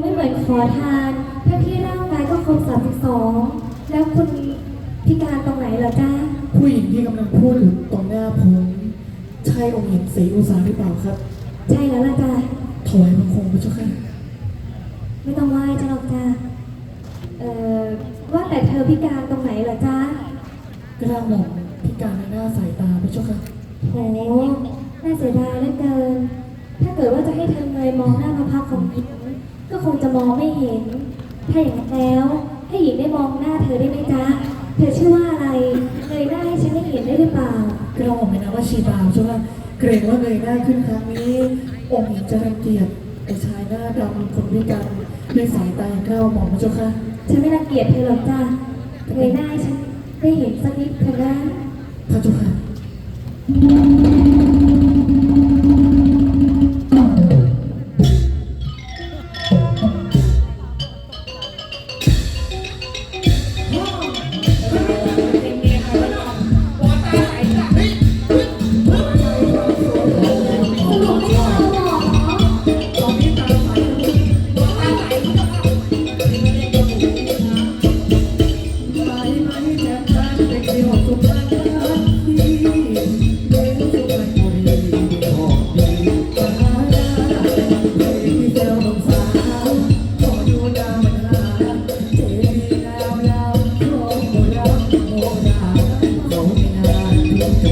ไม่เหมือนขอทานทั้งที่ร่างกายก็ครบสามสิบสองแล้วคุณพิการตรงไหนเหรอจ้าผู้หญิงที่กำลังพูดอยู่ตรงหน้าผมใช่องค์หญิงศรีอุษาหรือเปล่าครับใช่แล้วล่ะจ้าถวายบังคมพระเจ้าค่ะไม่ต้องไหว้จ้าหรอกจ้าเอ่อว่าแต่เธอพิการตรงไหนเหรอจ้ากระหม่อมพิการในหน้าสายตาพระเจ้าค่ะโหน่าเสียดายเหลือเกิน ถ้าเกิดว่าจะให้เธอเงยมองหน้าพระพักตร์ของหญิง ก็คงจะมองไม่เห็น ถ้าอย่างนั้นแล้วให้หญิงได้มองหน้าเธอได้ไหมจ๊ะ เธอชื่อว่าอะไรเงยหน้าให้ฉันได้เห็นได้หรือเปล่า กระหม่อมเป็นนามว่าชีดาวพระเจ้าค่ะเกรงว่าเงยหน้าขึ้นครั้งนี้ องค์หญิงจะรังเกียจไอ้ชายหน้าดำคนพิการด้วยสายตาของกระหม่อมพระเจ้าค่ะ ฉันไม่รังเกียจเธอหรอกจ้ะเงยหน้าให้ฉันได้เห็นสักนิดเถอะนะพระเจ้าค่ะ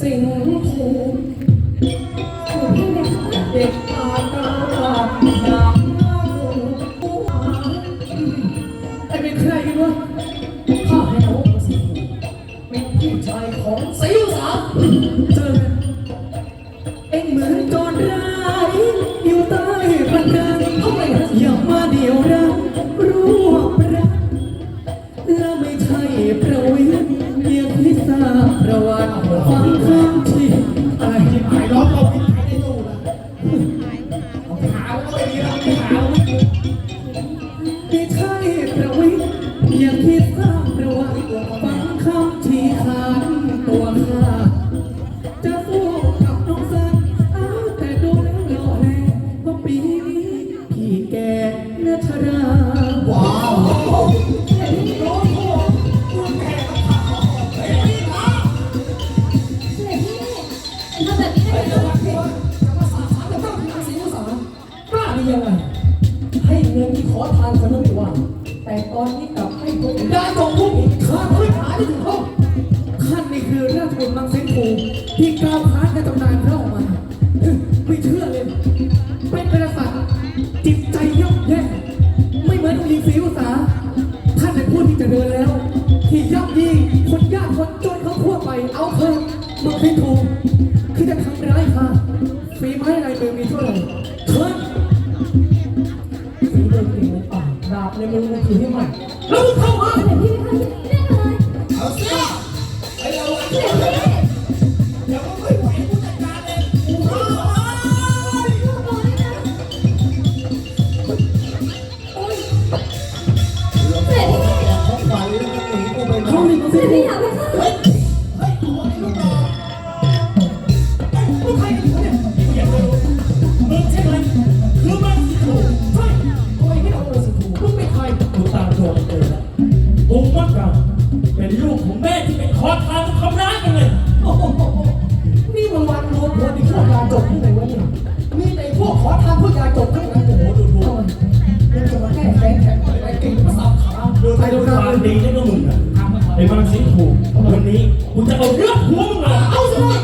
สิ่งถูกเด็กตาตาหน้ากนั่งไอ้เป็นใครกันวะข้าให้น้องมาสิเป็นผู้ชายของสิวสาเจอ นี้กลับให้ผมดาจงผู้ผิดข้าพื้นฐานที่ถูกต้องท่านนี่คือราชบุตรมังสิงห์ภูที่กล่าวค้านกัตำนานเล่ามาไม่เชื่อเลย เป็นกษัตริย์จิตใจย่ำแย่ไม่เหมือนองค์หญิงศรีอุษาท่านเป็นผู้ที่จะเดินแล้ว ที่ย่ำยีคนยากคนจนเขาทั่วไปเอาเธอมมังสิงห์ภูคือจะทำร้ายค่ะฝีไม้ลายมือ แล้วมึงเข้ามาเดี๋ยพี่ไม่ค่อยแน่เลยเอาเสื้อไอ้เราอ้เสื้อเดี๋ยวก็ไม่ไหวผู้จัดการเองกูเข้ามาเราขอเขาไปแล้วก็หนีกูไปเขาเขาหนีมังสิเดี๋ยนวทูพี่อยากไป ไทยดูความดีได้ก็มึงอะไอ้บางสิถูกวันนี้กูจะเอาเรื่องหัวมึงเลยเอาสิแต่